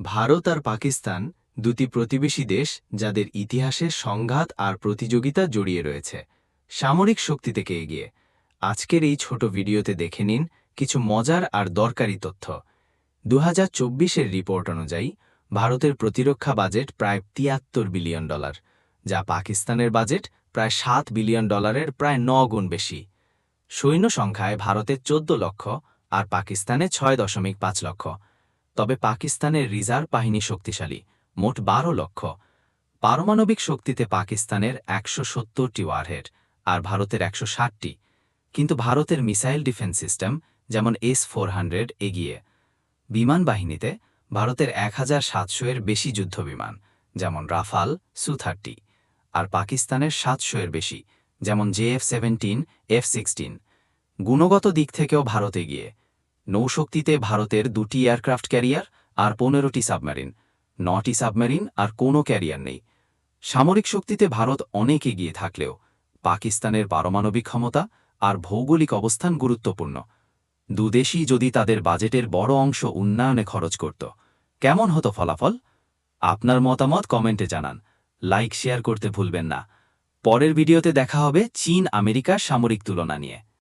ভারত আর পাকিস্তান দুটি প্রতিবেশী দেশ যাদের ইতিহাসে সংঘাত আর প্রতিযোগিতা জড়িয়ে রয়েছে। সামরিক শক্তি থেকে এগিয়ে। আজকের এই ছোট ভিডিওতে দেখে নিন কিছু মজার আর দরকারি তথ্য। দু হাজার রিপোর্ট অনুযায়ী, ভারতের প্রতিরক্ষা বাজেট প্রায় তিয়াত্তর বিলিয়ন ডলার, যা পাকিস্তানের বাজেট প্রায় সাত বিলিয়ন ডলারের প্রায় ন গুণ বেশি। সৈন্য সংখ্যায় ভারতের চোদ্দ লক্ষ আর পাকিস্তানে ছয় দশমিক পাঁচ লক্ষ। তবে পাকিস্তানের রিজার্ভ বাহিনী শক্তিশালী, মোট বারো লক্ষ। পারমাণবিক শক্তিতে পাকিস্তানের একশো সত্তরটি ওয়ারহেড আর ভারতের একশো ষাটটি। কিন্তু ভারতের মিসাইল ডিফেন্স সিস্টেম, যেমন এস ফোর হান্ড্রেড, এগিয়ে। বিমান বাহিনীতে ভারতের এক হাজার সাতশো এর বেশি যুদ্ধবিমান, যেমন রাফাল, সু থার্টি। আর পাকিস্তানের সাতশো এর বেশি, যেমন জেএফ সেভেন্টিন, এফ সিক্সটিন। গুণগত দিক থেকেও ভারত এগিয়ে। নৌশক্তিতে ভারতের দুটি এয়ারক্রাফট ক্যারিয়ার আর পনেরোটি সাবমেরিন, নটি সাবমেরিন আর কোনো ক্যারিয়ার নেই। সামরিক শক্তিতে ভারত অনেক এগিয়ে থাকলেও পাকিস্তানের পারমাণবিক ক্ষমতা আর ভৌগোলিক অবস্থান গুরুত্বপূর্ণ। দুদেশই যদি তাদের বাজেটের বড় অংশ উন্নয়নে খরচ করত, কেমন হতো ফলাফল? আপনার মতামত কমেন্টে জানান। লাইক, শেয়ার করতে ভুলবেন না। পরের ভিডিওতে দেখা হবে চীন আমেরিকার সামরিক তুলনা নিয়ে।